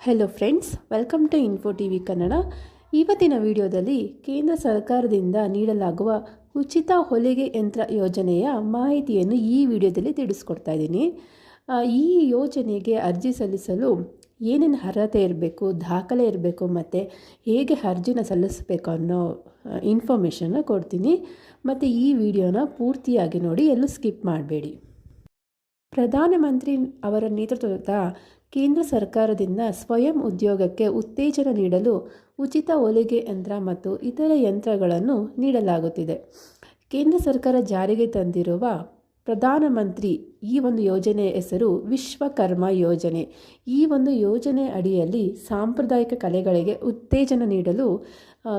Hello friends welcome to info T V Kannada ಇವತ್ತಿನ ವಿಡಿಯೋದಲ್ಲಿ ಕೇಂದ್ರ ಸರ್ಕಾರದಿಂದ ನೀಡಲಾಗುವ ಉಚಿತ ಹೊಲಿಗೆ ಯಂತ್ರ ಯೋಜನೆಯ ಮಾಹಿತಿಯನ್ನು ಈ ವಿಡಿಯೋದಲ್ಲಿ ತಿಳಿಸ್ಕೊಡ್ತಾ ಇದ್ದೀನಿ. ಈ ಯೋಜನೆಗೆ ಅರ್ಜಿ ಸಲ್ಲಿಸಲು ಏನೇನು ಅರ್ಹತೆ ಇರಬೇಕು, ದಾಖಲೆ ಇರಬೇಕು, ಮತ್ತು ಹೇಗೆ ಅರ್ಜಿನ ಸಲ್ಲಿಸಬೇಕು ಅನ್ನೋ ಇನ್ಫಾರ್ಮೇಷನ್ನ ಕೊಡ್ತೀನಿ. ಮತ್ತು ಈ ವಿಡಿಯೋನ ಪೂರ್ತಿಯಾಗಿ ನೋಡಿ, ಎಲ್ಲೂ ಸ್ಕಿಪ್ ಮಾಡಬೇಡಿ. ಪ್ರಧಾನಮಂತ್ರಿ ಅವರ ನೇತೃತ್ವದ ಕೇಂದ್ರ ಸರ್ಕಾರದಿಂದ ಸ್ವಯಂ ಉದ್ಯೋಗಕ್ಕೆ ಉತ್ತೇಜನ ನೀಡಲು ಉಚಿತ ಹೊಲಿಗೆ ಯಂತ್ರ ಮತ್ತು ಇತರ ಯಂತ್ರಗಳನ್ನು ನೀಡಲಾಗುತ್ತಿದೆ. ಕೇಂದ್ರ ಸರ್ಕಾರ ಜಾರಿಗೆ ತಂದಿರುವ ಪ್ರಧಾನಮಂತ್ರಿ ಈ ಒಂದು ಯೋಜನೆಯ ಹೆಸರು ವಿಶ್ವಕರ್ಮ ಯೋಜನೆ. ಈ ಒಂದು ಯೋಜನೆ ಅಡಿಯಲ್ಲಿ ಸಾಂಪ್ರದಾಯಿಕ ಕಲೆಗಳಿಗೆ ಉತ್ತೇಜನ ನೀಡಲು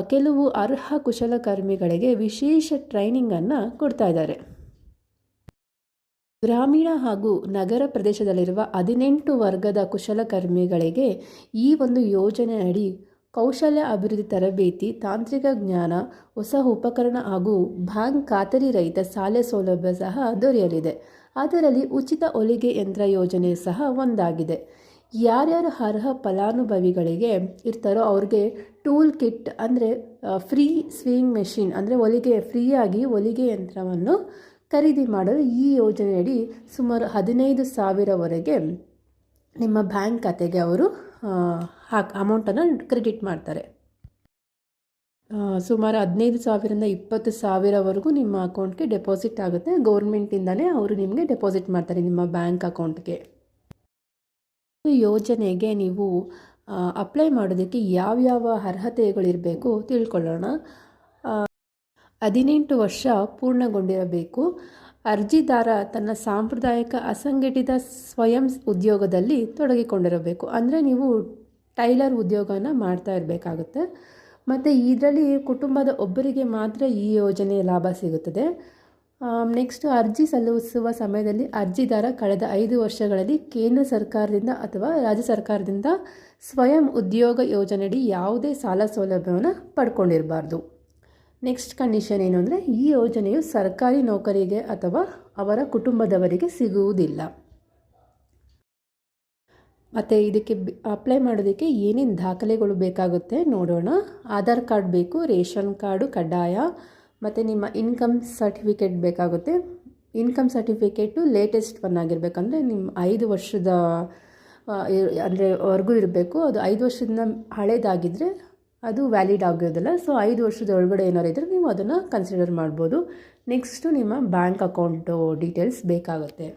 ಕೆಲವು ಅರ್ಹ ಕುಶಲಕರ್ಮಿಗಳಿಗೆ ವಿಶೇಷ ಟ್ರೈನಿಂಗನ್ನು ಕೊಡ್ತಾ ಇದ್ದಾರೆ. ಗ್ರಾಮೀಣ ಹಾಗೂ ನಗರ ಪ್ರದೇಶದಲ್ಲಿರುವ ಹದಿನೆಂಟು ವರ್ಗದ ಕುಶಲಕರ್ಮಿಗಳಿಗೆ ಈ ಒಂದು ಯೋಜನೆ ಅಡಿ ಕೌಶಲ್ಯ ಅಭಿವೃದ್ಧಿ ತರಬೇತಿ, ತಾಂತ್ರಿಕ ಜ್ಞಾನ, ಹೊಸ ಉಪಕರಣ ಹಾಗೂ ಬ್ಯಾಂಕ್ ಖಾತರಿ ರಹಿತ ಸಾಲ ಸೌಲಭ್ಯ ಸಹ ದೊರೆಯಲಿದೆ. ಅದರಲ್ಲಿ ಉಚಿತ ಹೊಲಿಗೆ ಯಂತ್ರ ಯೋಜನೆ ಸಹ ಒಂದಾಗಿದೆ. ಯಾರ್ಯಾರು ಅರ್ಹ ಫಲಾನುಭವಿಗಳಿಗೆ ಇರ್ತಾರೋ ಅವ್ರಿಗೆ ಟೂಲ್ ಕಿಟ್ ಅಂದರೆ ಫ್ರೀ ಸ್ವಿಂಗ್ ಮೆಷಿನ್ ಅಂದರೆ, ಹೊಲಿಗೆ ಫ್ರೀಯಾಗಿ ಹೊಲಿಗೆ ಯಂತ್ರವನ್ನು ಖರೀದಿ ಮಾಡಲು ಈ ಯೋಜನೆಯಡಿ ಸುಮಾರು ಹದಿನೈದು ಸಾವಿರವರೆಗೆ ನಿಮ್ಮ ಬ್ಯಾಂಕ್ ಖಾತೆಗೆ ಅವರು ಹಾಕಿ ಅಮೌಂಟನ್ನು ಕ್ರೆಡಿಟ್ ಮಾಡ್ತಾರೆ. ಸುಮಾರು ಹದಿನೈದು ಸಾವಿರದಿಂದ ಇಪ್ಪತ್ತು ಸಾವಿರವರೆಗೂ ನಿಮ್ಮ ಅಕೌಂಟ್ಗೆ ಡೆಪಾಸಿಟ್ ಆಗುತ್ತೆ. ಗೌರ್ಮೆಂಟಿಂದಲೇ ಅವರು ನಿಮಗೆ ಡೆಪಾಸಿಟ್ ಮಾಡ್ತಾರೆ ನಿಮ್ಮ ಬ್ಯಾಂಕ್ ಅಕೌಂಟ್ಗೆ ಈ ಯೋಜನೆಗೆ ನೀವು ಅಪ್ಲೈ ಮಾಡೋದಕ್ಕೆ ಯಾವ್ಯಾವ ಅರ್ಹತೆಗಳಿರಬೇಕು ತಿಳ್ಕೊಳ್ಳೋಣ. ಹದಿನೆಂಟು ವರ್ಷ ಪೂರ್ಣಗೊಂಡಿರಬೇಕು. ಅರ್ಜಿದಾರ ತನ್ನ ಸಾಂಪ್ರದಾಯಿಕ ಅಸಂಘಟಿತ ಸ್ವಯಂ ಉದ್ಯೋಗದಲ್ಲಿ ತೊಡಗಿಕೊಂಡಿರಬೇಕು. ಅಂದರೆ ನೀವು ಟೈಲರ್ ಉದ್ಯೋಗನ ಮಾಡ್ತಾ ಇರಬೇಕಾಗುತ್ತೆ. ಮತ್ತು ಇದರಲ್ಲಿ ಕುಟುಂಬದ ಒಬ್ಬರಿಗೆ ಮಾತ್ರ ಈ ಯೋಜನೆಯ ಲಾಭ ಸಿಗುತ್ತದೆ. ನೆಕ್ಸ್ಟ್ ಅರ್ಜಿ ಸಲ್ಲಿಸುವ ಸಮಯದಲ್ಲಿ ಅರ್ಜಿದಾರ ಕಳೆದ ಐದು ವರ್ಷಗಳಲ್ಲಿ ಕೇಂದ್ರ ಸರ್ಕಾರದಿಂದ ಅಥವಾ ರಾಜ್ಯ ಸರ್ಕಾರದಿಂದ ಸ್ವಯಂ ಉದ್ಯೋಗ ಯೋಜನೆಯಡಿ ಯಾವುದೇ ಸಾಲ ಸೌಲಭ್ಯವನ್ನು ಪಡ್ಕೊಂಡಿರಬಾರ್ದು. ನೆಕ್ಸ್ಟ್ ಕಂಡೀಷನ್ ಏನು ಅಂದರೆ ಈ ಯೋಜನೆಯು ಸರ್ಕಾರಿ ನೌಕರಿಗೆ ಅಥವಾ ಅವರ ಕುಟುಂಬದವರಿಗೆ ಸಿಗುವುದಿಲ್ಲ. ಮತ್ತು ಇದಕ್ಕೆ ಅಪ್ಲೈ ಮಾಡೋದಕ್ಕೆ ಏನೇನು ದಾಖಲೆಗಳು ಬೇಕಾಗುತ್ತೆ ನೋಡೋಣ. ಆಧಾರ್ ಕಾರ್ಡ್ ಬೇಕು, ರೇಷನ್ ಕಾರ್ಡು, ಕಡ್ಡಾಯ, ಮತ್ತು ನಿಮ್ಮ ಇನ್ಕಮ್ ಸರ್ಟಿಫಿಕೇಟ್ ಬೇಕಾಗುತ್ತೆ. ಇನ್ಕಮ್ ಸರ್ಟಿಫಿಕೇಟು ಲೇಟೆಸ್ಟ್ ಒನ್ ಆಗಿರಬೇಕಂದ್ರೆ ನಿಮ್ಮ ಐದು ವರ್ಷದ ಅಂದರೆ ವರ್ಗೂ ಇರಬೇಕು. ಅದು ಐದು ವರ್ಷದಿಂದ ಹಳೇದಾಗಿದ್ದರೆ ಅದು ವ್ಯಾಲಿಡ್ ಆಗೋದಿಲ್ಲ. ಸೊ ಐದು ವರ್ಷದ ಒಳಗಡೆ ಏನಾರು ಇದ್ದರೆ ನೀವು ಅದನ್ನು ಕನ್ಸಿಡರ್ ಮಾಡ್ಬೋದು. ನೆಕ್ಸ್ಟು ನಿಮ್ಮ ಬ್ಯಾಂಕ್ ಅಕೌಂಟು ಡೀಟೇಲ್ಸ್ ಬೇಕಾಗುತ್ತೆ.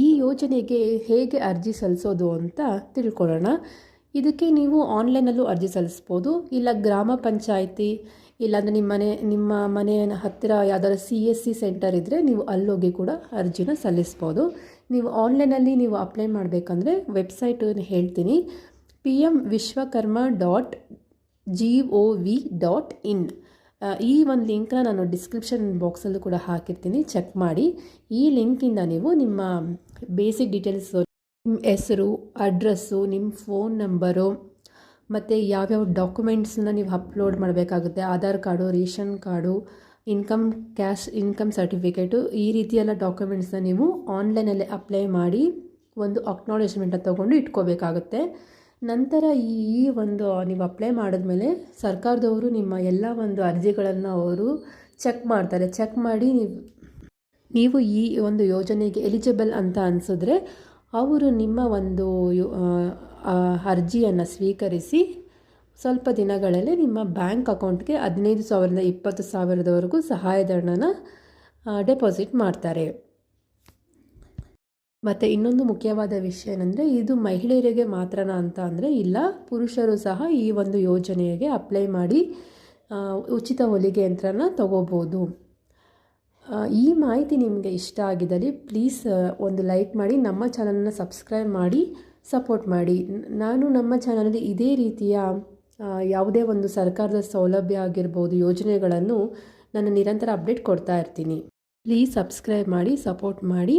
ಈ ಯೋಜನೆಗೆ ಹೇಗೆ ಅರ್ಜಿ ಸಲ್ಲಿಸೋದು ಅಂತ ತಿಳ್ಕೊಳ್ಳೋಣ. ಇದಕ್ಕೆ ನೀವು ಆನ್ಲೈನಲ್ಲೂ ಅರ್ಜಿ ಸಲ್ಲಿಸ್ಬೋದು. ಇಲ್ಲ ಗ್ರಾಮ ಪಂಚಾಯಿತಿ, ಇಲ್ಲಾಂದರೆ ನಿಮ್ಮ ಮನೆ, ನಿಮ್ಮ ಮನೆಯ ಹತ್ತಿರ ಯಾವ್ದಾದ್ರು ಸಿ ಎಸ್ ಸಿ ಸೆಂಟರ್ ಇದ್ದರೆ ನೀವು ಅಲ್ಲೋಗಿ ಕೂಡ ಅರ್ಜಿನ ಸಲ್ಲಿಸ್ಬೋದು. ನೀವು ಆನ್ಲೈನಲ್ಲಿ ನೀವು ಅಪ್ಲೈ ಮಾಡಬೇಕಂದ್ರೆ ವೆಬ್ಸೈಟನ್ನು ಹೇಳ್ತೀನಿ. P M Vishwakarma dot G O V dot in ಈ ಒಂದು ಲಿಂಕ್ನ ನಾನು ಡಿಸ್ಕ್ರಿಪ್ಷನ್ ಬಾಕ್ಸಲ್ಲೂ ಕೂಡ ಹಾಕಿರ್ತೀನಿ. ಚೆಕ್ ಮಾಡಿ. ಈ ಲಿಂಕಿಂದ ನೀವು ನಿಮ್ಮ ಬೇಸಿಕ್ ಡೀಟೇಲ್ಸು ನಿಮ್ಮ ಹೆಸರು ಅಡ್ರೆಸ್ಸು ನಿಮ್ಮ ಫೋನ್ ನಂಬರು ಮತ್ತು ಯಾವ್ಯಾವ ಡಾಕ್ಯುಮೆಂಟ್ಸನ್ನ ನೀವು ಅಪ್ಲೋಡ್ ಮಾಡಬೇಕಾಗುತ್ತೆ Aadhaar card ration card income cash income certificate ಈ ರೀತಿಯೆಲ್ಲ ಡಾಕ್ಯುಮೆಂಟ್ಸನ್ನ ನೀವು ಆನ್ಲೈನಲ್ಲೇ ಅಪ್ಲೈ ಮಾಡಿ ಒಂದು ಅಕ್ನಾಲೇಜ್ಮೆಂಟ ತೊಗೊಂಡು ಇಟ್ಕೋಬೇಕಾಗುತ್ತೆ. ನಂತರ ಈ ಈ ಒಂದು ನೀವು ಅಪ್ಲೈ ಮಾಡಿದ್ಮೇಲೆ ಸರ್ಕಾರದವರು ನಿಮ್ಮ ಎಲ್ಲ ಒಂದು ಅರ್ಜಿಗಳನ್ನು ಅವರು ಚೆಕ್ ಮಾಡ್ತಾರೆ. ಚೆಕ್ ಮಾಡಿ ನೀವು ನೀವು ಈ ಒಂದು ಯೋಜನೆಗೆ ಎಲಿಜಿಬಲ್ ಅಂತ ಅನಿಸಿದ್ರೆ ಅವರು ನಿಮ್ಮ ಒಂದು ಅರ್ಜಿಯನ್ನು ಸ್ವೀಕರಿಸಿ ಸ್ವಲ್ಪ ದಿನಗಳಲ್ಲಿ ನಿಮ್ಮ ಬ್ಯಾಂಕ್ ಅಕೌಂಟ್ಗೆ ಹದಿನೈದು ಸಾವಿರದಿಂದ ಇಪ್ಪತ್ತು ಸಾವಿರದವರೆಗೂ ಸಹಾಯಧನನ ಡೆಪಾಸಿಟ್ ಮಾಡ್ತಾರೆ. ಮತ್ತು ಇನ್ನೊಂದು ಮುಖ್ಯವಾದ ವಿಷಯ ಏನಂದರೆ, ಇದು ಮಹಿಳೆಯರಿಗೆ ಮಾತ್ರನಾ ಅಂತ ಅಂದರೆ ಇಲ್ಲ, ಪುರುಷರು ಸಹ ಈ ಒಂದು ಯೋಜನೆಗೆ ಅಪ್ಲೈ ಮಾಡಿ ಉಚಿತ ಹೊಲಿಗೆ ಯಂತ್ರನ ತಗೋಬೋದು. ಈ ಮಾಹಿತಿ ನಿಮಗೆ ಇಷ್ಟ ಆಗಿದ್ದಲ್ಲಿ ಪ್ಲೀಸ್ ಒಂದು ಲೈಕ್ ಮಾಡಿ, ನಮ್ಮ ಚಾನಲನ್ನು ಸಬ್ಸ್ಕ್ರೈಬ್ ಮಾಡಿ ಸಪೋರ್ಟ್ ಮಾಡಿ. ನಾನು ನಮ್ಮ ಚಾನಲಲ್ಲಿ ಇದೇ ರೀತಿಯ ಯಾವುದೇ ಒಂದು ಸರ್ಕಾರದ ಸೌಲಭ್ಯ ಆಗಿರ್ಬೋದು, ಯೋಜನೆಗಳನ್ನು ನಾನು ನಿರಂತರ ಅಪ್ಡೇಟ್ ಕೊಡ್ತಾ ಇರ್ತೀನಿ. ಪ್ಲೀಸ್ ಸಬ್ಸ್ಕ್ರೈಬ್ ಮಾಡಿ ಸಪೋರ್ಟ್ ಮಾಡಿ.